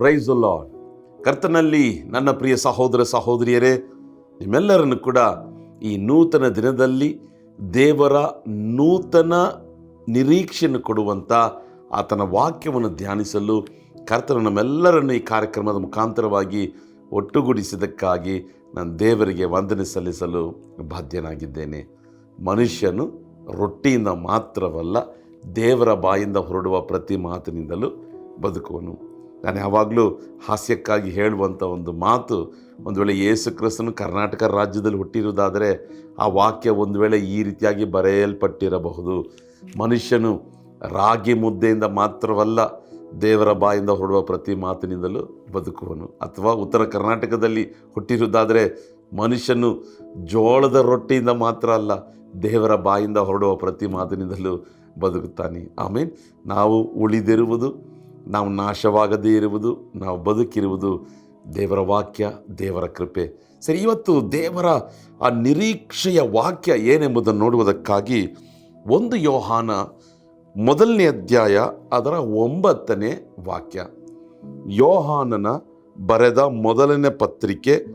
Price lord ಕರ್ತನಲ್ಲಿ ನನ್ನ ಪ್ರಿಯ ಸಹೋದರ ಸಹೋದರಿಯರೇ, ನಿಮ್ಮೆಲ್ಲರನ್ನು ಕೂಡ ಈ ನೂತನ ದಿನದಲ್ಲಿ ದೇವರ ನೂತನ ನಿರೀಕ್ಷೆಯನ್ನು ಕೊಡುವಂಥ ಆತನ ವಾಕ್ಯವನ್ನು ಧ್ಯಾನಿಸಲು ಕರ್ತನ ನಮ್ಮೆಲ್ಲರನ್ನು ಈ ಕಾರ್ಯಕ್ರಮದ ಮುಖಾಂತರವಾಗಿ ಒಟ್ಟುಗೂಡಿಸಿದ್ದಕ್ಕಾಗಿ ನಾನು ದೇವರಿಗೆ ವಂದನೆ ಸಲ್ಲಿಸಲು ಬಾಧ್ಯನಾಗಿದ್ದೇನೆ. ಮನುಷ್ಯನು ರೊಟ್ಟಿಯಿಂದ ಮಾತ್ರವಲ್ಲ ದೇವರ ಬಾಯಿಂದ ಹೊರಡುವ ಪ್ರತಿ ಮಾತಿನಿಂದಲೂ ಬದುಕುವನು. ನಾನು ಯಾವಾಗಲೂ ಹಾಸ್ಯಕ್ಕಾಗಿ ಹೇಳುವಂಥ ಒಂದು ಮಾತು, ಒಂದು ವೇಳೆ ಯೇಸು ಕ್ರಿಸ್ತನು ಕರ್ನಾಟಕ ರಾಜ್ಯದಲ್ಲಿ ಹುಟ್ಟಿರುವುದಾದರೆ ಆ ವಾಕ್ಯ ಒಂದು ವೇಳೆ ಈ ರೀತಿಯಾಗಿ ಬರೆಯಲ್ಪಟ್ಟಿರಬಹುದು. ಮನುಷ್ಯನು ರಾಗಿ ಮುದ್ದೆಯಿಂದ ಮಾತ್ರವಲ್ಲ ದೇವರ ಬಾಯಿಂದ ಹೊರಡುವ ಪ್ರತಿ ಮಾತಿನಿಂದಲೂ ಬದುಕುವನು. ಅಥವಾ ಉತ್ತರ ಕರ್ನಾಟಕದಲ್ಲಿ ಹುಟ್ಟಿರುವುದಾದರೆ ಮನುಷ್ಯನು ಜೋಳದ ರೊಟ್ಟಿಯಿಂದ ಮಾತ್ರ ಅಲ್ಲ ದೇವರ ಬಾಯಿಂದ ಹೊರಡುವ ಪ್ರತಿ ಮಾತಿನಿಂದಲೂ ಬದುಕುತ್ತಾನೆ. ಆಮೇಲೆ ನಾವು ಉಳಿದಿರುವುದು ನಾವು ನಾಶವಾಗದೇ ಇರುವುದು, ನಾವು ಬದುಕಿರುವುದು ದೇವರ ವಾಕ್ಯ, ದೇವರ ಕೃಪೆ. ಸರಿ, ಇವತ್ತು ದೇವರ ಆ ನಿರೀಕ್ಷೆಯ ವಾಕ್ಯ ಏನೆಂಬುದನ್ನು ನೋಡುವುದಕ್ಕಾಗಿ ಒಂದು ಯೋಹಾನ ಮೊದಲನೇ ಅಧ್ಯಾಯ, ಅದರ ಒಂಬತ್ತನೇ ವಾಕ್ಯ. ಯೋಹಾನನ ಬರೆದ ಮೊದಲನೇ ಪತ್ರಿಕೆ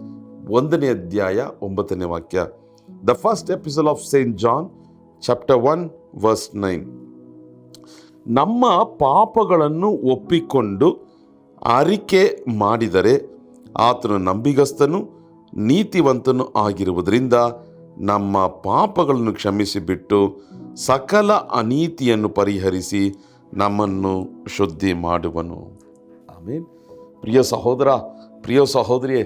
ಒಂದನೇ ಅಧ್ಯಾಯ ಒಂಬತ್ತನೇ ವಾಕ್ಯ. The first episode of saint John chapter one verse nine ನಮ್ಮ ಪಾಪಗಳನ್ನು ಒಪ್ಪಿಕೊಂಡು ಅರಿಕೆ ಮಾಡಿದರೆ ಆತನು ನಂಬಿಗಸ್ತನು, ನೀತಿವಂತನು ಆಗಿರುವುದರಿಂದ ನಮ್ಮ ಪಾಪಗಳನ್ನು ಕ್ಷಮಿಸಿಬಿಟ್ಟು ಸಕಲ ಅನೀತಿಯನ್ನು ಪರಿಹರಿಸಿ ನಮ್ಮನ್ನು ಶುದ್ಧಿ ಮಾಡುವನು. ಆಮೇಲೆ ಪ್ರಿಯ ಸಹೋದರ, ಪ್ರಿಯ ಸಹೋದರಿಯೇ,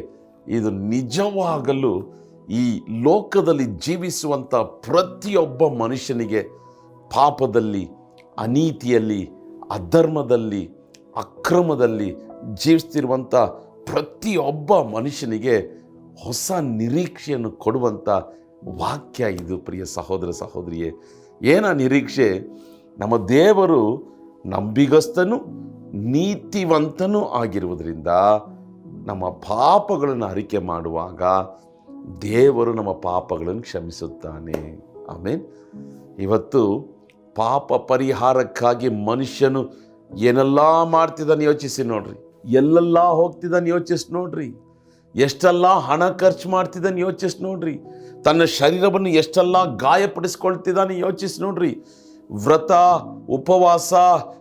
ಇದು ನಿಜವಾಗಲು ಈ ಲೋಕದಲ್ಲಿ ಜೀವಿಸುವಂಥ ಪ್ರತಿಯೊಬ್ಬ ಮನುಷ್ಯನಿಗೆ ಪಾಪದಲ್ಲಿ ಅನೀತಿಯಲ್ಲಿ, ಅಧರ್ಮದಲ್ಲಿ, ಅಕ್ರಮದಲ್ಲಿ ಜೀವಿಸ್ತಿರುವಂಥ ಪ್ರತಿಯೊಬ್ಬ ಮನುಷ್ಯನಿಗೆ ಹೊಸ ನಿರೀಕ್ಷೆಯನ್ನು ಕೊಡುವಂಥ ವಾಕ್ಯ ಇದು, ಪ್ರಿಯ ಸಹೋದರ ಸಹೋದರಿಯೇ. ಏನ ನಿರೀಕ್ಷೆ? ನಮ್ಮ ದೇವರು ನಂಬಿಗಸ್ತನು, ನೀತಿವಂತನೂ ಆಗಿರುವುದರಿಂದ ನಮ್ಮ ಪಾಪಗಳನ್ನು ಅರಿಕೆ ಮಾಡುವಾಗ ದೇವರು ನಮ್ಮ ಪಾಪಗಳನ್ನು ಕ್ಷಮಿಸುತ್ತಾನೆ. ಆಮೇಲೆ ಇವತ್ತು ಪಾಪ ಪರಿಹಾರಕ್ಕಾಗಿ ಮನುಷ್ಯನು ಏನೆಲ್ಲ ಮಾಡ್ತಿದ್ದಾನೆ ಯೋಚಿಸಿ ನೋಡ್ರಿ. ಎಲ್ಲೆಲ್ಲ ಹೋಗ್ತಿದ್ದಾನೆ ಯೋಚಿಸಿ ನೋಡ್ರಿ. ಎಷ್ಟೆಲ್ಲ ಹಣ ಖರ್ಚು ಮಾಡ್ತಿದ್ದಾನೆ ಯೋಚಿಸಿ ನೋಡ್ರಿ. ತನ್ನ ಶರೀರವನ್ನು ಎಷ್ಟೆಲ್ಲ ಗಾಯಪಡಿಸ್ಕೊಳ್ತಿದ್ದಾನೆ ಯೋಚಿಸಿ ನೋಡ್ರಿ. ವ್ರತ, ಉಪವಾಸ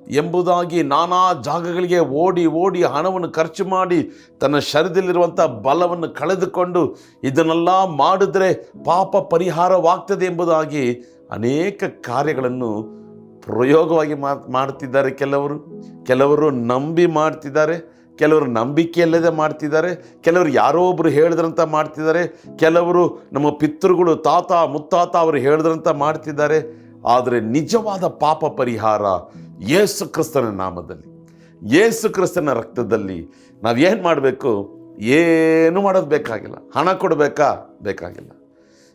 ಎಂಬುದಾಗಿ ನಾನಾ ಜಾಗಗಳಿಗೆ ಓಡಿ ಓಡಿ ಹಣವನ್ನು ಖರ್ಚು ಮಾಡಿ ತನ್ನ ಶರೀರದಲ್ಲಿರುವಂಥ ಬಲವನ್ನು ಕಳೆದುಕೊಂಡು ಇದನ್ನೆಲ್ಲ ಮಾಡಿದ್ರೆ ಪಾಪ ಪರಿಹಾರವಾಗ್ತದೆ ಎಂಬುದಾಗಿ ಅನೇಕ ಕಾರ್ಯಗಳನ್ನು ಪ್ರಯೋಗವಾಗಿ ಮಾಡ್ತಿದ್ದಾರೆ ಕೆಲವರು. ಕೆಲವರು ನಂಬಿ ಮಾಡ್ತಿದ್ದಾರೆ. ಕೆಲವರು ನಂಬಿಕೆಯಲ್ಲದೆ ಮಾಡ್ತಿದ್ದಾರೆ. ಕೆಲವರು ಯಾರೋ ಒಬ್ಬರು ಹೇಳಿದ್ರಂತ ಮಾಡ್ತಿದ್ದಾರೆ. ಕೆಲವರು ನಮ್ಮ ಪಿತೃಗಳು ತಾತ, ಮುತ್ತಾತ ಅವರು ಹೇಳಿದ್ರಂತ ಮಾಡ್ತಿದ್ದಾರೆ. ಆದರೆ ನಿಜವಾದ ಪಾಪ ಪರಿಹಾರ ಯೇಸು ಕ್ರಿಸ್ತನ ನಾಮದಲ್ಲಿ. ಯೇಸು ಕ್ರಿಸ್ತನ ರಕ್ತದಲ್ಲಿ ಏನು ಮಾಡಬೇಕು? ಏನು ಮಾಡೋದು ಬೇಕಾಗಿಲ್ಲ. ಹಣ ಕೊಡಬೇಕಾ? ಬೇಕಾಗಿಲ್ಲ.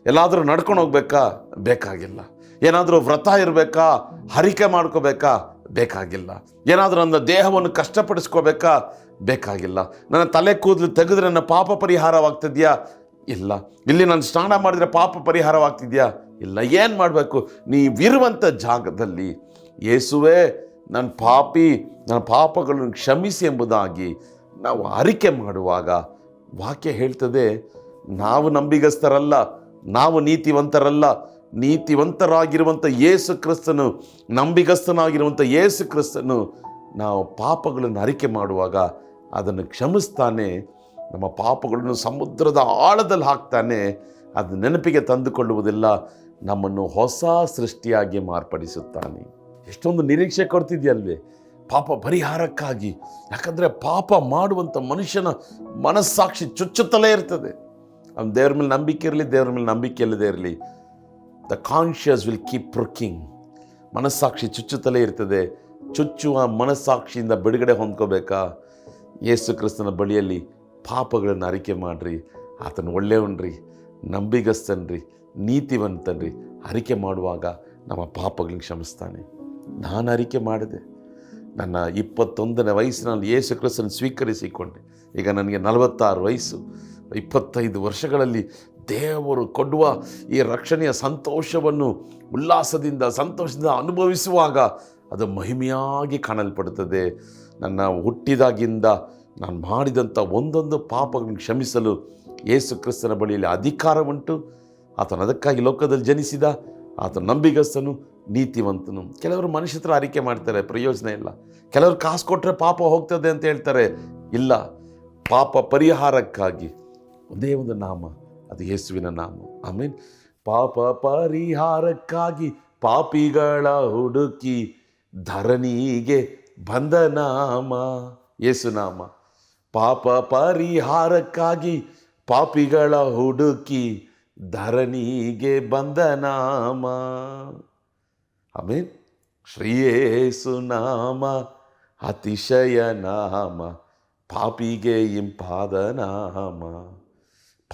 ಎಲ್ಲಾದರೂ ನಡ್ಕೊಂಡು ಹೋಗ್ಬೇಕಾ? ಬೇಕಾಗಿಲ್ಲ. ಏನಾದರೂ ವ್ರತ ಇರಬೇಕಾ? ಹರಿಕೆ ಮಾಡ್ಕೋಬೇಕಾ? ಬೇಕಾಗಿಲ್ಲ. ಏನಾದರೂ ನನ್ನ ದೇಹವನ್ನು ಕಷ್ಟಪಡಿಸ್ಕೋಬೇಕಾ? ಬೇಕಾಗಿಲ್ಲ. ನನ್ನ ತಲೆ ಕೂದಲು ತೆಗೆದ್ರೆ ನನ್ನ ಪಾಪ ಪರಿಹಾರವಾಗ್ತಿದೆಯಾ? ಇಲ್ಲ. ಇಲ್ಲಿ ನಾನು ಸ್ನಾನ ಮಾಡಿದರೆ ಪಾಪ ಪರಿಹಾರವಾಗ್ತಿದ್ಯಾ? ಇಲ್ಲ, ಏನು ಮಾಡಬೇಕು? ನೀವಿರುವಂಥ ಜಾಗದಲ್ಲಿ ಯೇಸುವೆ ನನ್ನ ಪಾಪಿ ನನ್ನ ಪಾಪಗಳನ್ನು ಕ್ಷಮಿಸಿ ಎಂಬುದಾಗಿ ನಾವು ಅರಿಕೆ ಮಾಡುವಾಗ ವಾಕ್ಯ ಹೇಳ್ತದೆ, ನಾವು ನಂಬಿಗಸ್ತರಲ್ಲ, ನಾವು ನೀತಿವಂತರಲ್ಲ ನೀತಿವಂತರಾಗಿರುವಂಥ ಯೇಸು ಕ್ರಿಸ್ತನು ನಂಬಿಗಸ್ತನಾಗಿರುವಂಥ ಯೇಸು ಕ್ರಿಸ್ತನು ನಾವು ಪಾಪಗಳನ್ನು ಅರಿಕೆ ಮಾಡುವಾಗ ಅದನ್ನು ಕ್ಷಮಿಸ್ತಾನೆ, ನಮ್ಮ ಪಾಪಗಳನ್ನು ಸಮುದ್ರದ ಆಳದಲ್ಲಿ ಹಾಕ್ತಾನೆ ಅದು ನೆನಪಿಗೆ ತಂದುಕೊಳ್ಳುವುದಿಲ್ಲ, ನಮ್ಮನ್ನು ಹೊಸ ಸೃಷ್ಟಿಯಾಗಿ ಮಾರ್ಪಡಿಸುತ್ತಾನೆ. ಎಷ್ಟೊಂದು ನಿರೀಕ್ಷೆ ಕೊಡ್ತಿದೆಯಲ್ವೇ? ಪಾಪ ಪರಿಹಾರಕ್ಕಾಗಿ. ಯಾಕಂದರೆ ಪಾಪ ಮಾಡುವಂಥ ಮನುಷ್ಯನ ಮನಸ್ಸಾಕ್ಷಿ ಚುಚ್ಚುತ್ತಲೇ ಇರ್ತದೆ. ಅವ್ನು ದೇವ್ರ ಮೇಲೆ ನಂಬಿಕೆ ಇರಲಿ, ದೇವ್ರ ಮೇಲೆ ನಂಬಿಕೆ ಇಲ್ಲದೆ ಇರಲಿ. The conscience will keep pricking ಮನಸ್ಸಾಕ್ಷಿ ಚುಚ್ಚುತ್ತಲೇ ಇರ್ತದೆ. ಚುಚ್ಚುವ ಮನಸ್ಸಾಕ್ಷಿಯಿಂದ ಬಿಡುಗಡೆ ಹೊಂದ್ಕೋಬೇಕಾ? ಯೇಸು ಕ್ರಿಸ್ತನ ಬಳಿಯಲ್ಲಿ ಪಾಪಗಳನ್ನು ಅರಿಕೆ ಮಾಡಿರಿ. ಆತನ ಒಳ್ಳೆಯವನ್ರಿ. ನಂಬಿಗಸ್ತನ್ರಿ, ನೀತಿವಂತನ್ರಿ. ಅರಿಕೆ ಮಾಡುವಾಗ ನಮ್ಮ ಪಾಪಗಳನ್ನ ಕ್ಷಮಿಸ್ತಾನೆ. ನಾನು ಅರಿಕೆ ಮಾಡಿದೆ. ನನ್ನ ಇಪ್ಪತ್ತೊಂದನೇ ವಯಸ್ಸಿನಲ್ಲಿ ಯೇಸು ಕ್ರಿಸ್ತನ ಸ್ವೀಕರಿಸಿಕೊಂಡೆ. ಈಗ ನನಗೆ ನಲವತ್ತಾರು ವಯಸ್ಸು. ಇಪ್ಪತ್ತೈದು ವರ್ಷಗಳಲ್ಲಿ ದೇವರು ಕೊಡುವ ಈ ರಕ್ಷಣೆಯ ಸಂತೋಷವನ್ನು, ಉಲ್ಲಾಸದಿಂದ, ಸಂತೋಷದಿಂದ ಅನುಭವಿಸುವಾಗ ಅದು ಮಹಿಮೆಯಾಗಿ ಕಾಣಲ್ಪಡುತ್ತದೆ. ನನ್ನ ಹುಟ್ಟಿದಾಗಿಂದ ನಾನು ಮಾಡಿದಂಥ ಒಂದೊಂದು ಪಾಪಗಳನ್ನು ಕ್ಷಮಿಸಲು ಯೇಸು ಕ್ರಿಸ್ತನ ಬಳಿಯಲ್ಲಿ ಅಧಿಕಾರ ಉಂಟು ಆತನು ಅದಕ್ಕಾಗಿ ಲೋಕದಲ್ಲಿ ಜನಿಸಿದ. ಆತ ನಂಬಿಗಸ್ತನು, ನೀತಿವಂತನು. ಕೆಲವರು ಮನುಷ್ಯತ್ರ ಅರಿಕೆ ಮಾಡ್ತಾರೆ, ಪ್ರಯೋಜನ ಇಲ್ಲ. ಕೆಲವರು ಕಾಸು ಕೊಟ್ಟರೆ ಪಾಪ ಹೋಗ್ತದೆ ಅಂತ ಹೇಳ್ತಾರೆ. ಇಲ್ಲ, ಪಾಪ ಪರಿಹಾರಕ್ಕಾಗಿ. ಒಂದೇ ಒಂದು ನಾಮ, ಅದು ಯೇಸುವಿನ ನಾಮ. ಆಮೇಲೆ ಪಾಪ ಪರಿಹಾರಕ್ಕಾಗಿ ಪಾಪಿಗಳ ಹುಡುಕಿ ಧರಣಿಗೆ ಬಂದ ನಾಮ, ಯೇಸು ನಾಮ. ಪಾಪ ಪರಿಹಾರಕ್ಕಾಗಿ ಪಾಪಿಗಳ ಹುಡುಕಿ ಧರಣಿಗೆ ಬಂದ ನಾಮ. ಆಮೇನ್. ಶ್ರೀಯೇಸು ನಾಮ, ಅತಿಶಯ ನಾಮ, ಪಾಪಿಗೆ ಇಂಪಾದ ನಾಮ.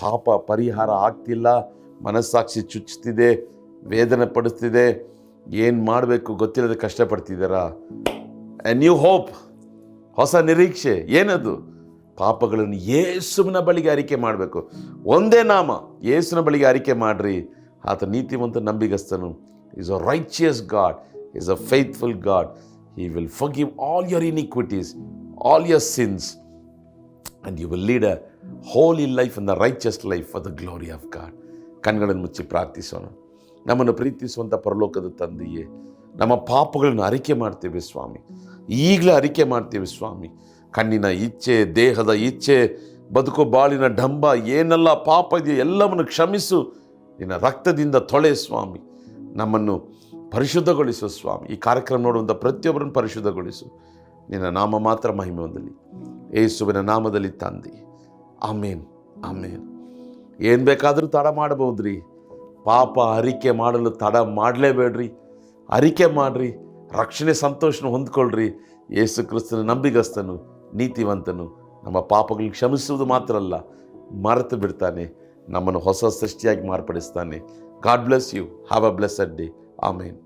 ಪಾಪ ಪರಿಹಾರ ಆಗ್ತಿಲ್ಲ, ಮನಸ್ಸಾಕ್ಷಿ ಚುಚ್ಚುತ್ತಿದೆ ವೇದನೆ ಪಡಿಸ್ತಿದೆ. ಏನು ಮಾಡಬೇಕು ಗೊತ್ತಿಲ್ಲದೆ ಕಷ್ಟಪಡ್ತಿದ್ದೀರಾ? ಎ ನ್ಯೂ ಹೋಪ್ ಹೊಸ ನಿರೀಕ್ಷೆ. ಏನದು? ಪಾಪಗಳನ್ನು ಯೇಸುವಿನ ಬಳಿಗೆ ಅರಿಕೆ ಮಾಡಬೇಕು. ಒಂದೇ ನಾಮ, ಯೇಸುವಿನ ಬಳಿಗೆ ಅರಿಕೆ ಮಾಡ್ರಿ. ಆತ ನೀತಿವಂತ ನಂಬಿಗಸ್ತನು. Is a righteous God is a faithful God he will forgive all your iniquities all your sins and you will lead a holy life in the righteous life for the glory of God ಕಣ್ಗಳನ್ನು ಮುಚ್ಚಿ ಪ್ರಾರ್ಥಿಸೋಣ. ನಮ್ಮನ್ನು ಪ್ರೀತಿಸುವಂಥ ಪರಲೋಕದ ತಂದೆಯೇ, ನಮ್ಮ ಪಾಪಗಳನ್ನು ಅರಿಕೆ ಮಾಡ್ತೇವೆ ಸ್ವಾಮಿ. ಈಗಲೇ ಅರಿಕೆ ಮಾಡ್ತೇವೆ ಸ್ವಾಮಿ. ಕಣ್ಣಿನ ಇಚ್ಛೆ, ದೇಹದ ಇಚ್ಛೆ, ಬದುಕು ಬಾಳಿನ ಡಂಬ, ಏನೆಲ್ಲ ಪಾಪ ಇದೆಯೋ ಎಲ್ಲವನ್ನು ಕ್ಷಮಿಸು. ನಿನ್ನ ರಕ್ತದಿಂದ ತೊಳೆ ಸ್ವಾಮಿ. ನಮ್ಮನ್ನು ಪರಿಶುದ್ಧಗೊಳಿಸು ಸ್ವಾಮಿ. ಈ ಕಾರ್ಯಕ್ರಮ ನೋಡುವಂಥ ಪ್ರತಿಯೊಬ್ಬರನ್ನು ಪರಿಶುದ್ಧಗೊಳಿಸು. ನಿನ್ನ ನಾಮ ಮಾತ್ರ ಮಹಿಮೆ ಹೊಂದಲಿ. ಏಸುವಿನ ನಾಮದಲ್ಲಿ ತಂದೆ. ಆಮೇನ್. ಆಮೇನ್. ಏನು ಬೇಕಾದರೂ ತಡ ಮಾಡಬಹುದ್ರಿ. ಪಾಪ ಅರಿಕೆ ಮಾಡಲು ತಡ ಮಾಡಲೇಬೇಡ್ರಿ. ಅರಿಕೆ ಮಾಡಿರಿ. ರಕ್ಷಣೆ, ಸಂತೋಷನ ಹೊಂದ್ಕೊಳ್ರಿ. ಯೇಸು ಕ್ರಿಸ್ತನ ನಂಬಿಗಸ್ತನು. ನೀತಿವಂತನು ನಮ್ಮ ಪಾಪಗಳನ್ನು ಕ್ಷಮಿಸುವುದು ಮಾತ್ರ ಅಲ್ಲ ಮರೆತು ಬಿಡ್ತಾನೆ, ನಮ್ಮನ್ನು ಹೊಸ ಸೃಷ್ಟಿಯಾಗಿ ಮಾರ್ಪಡಿಸ್ತಾನೆ. God bless you have a blessed day amen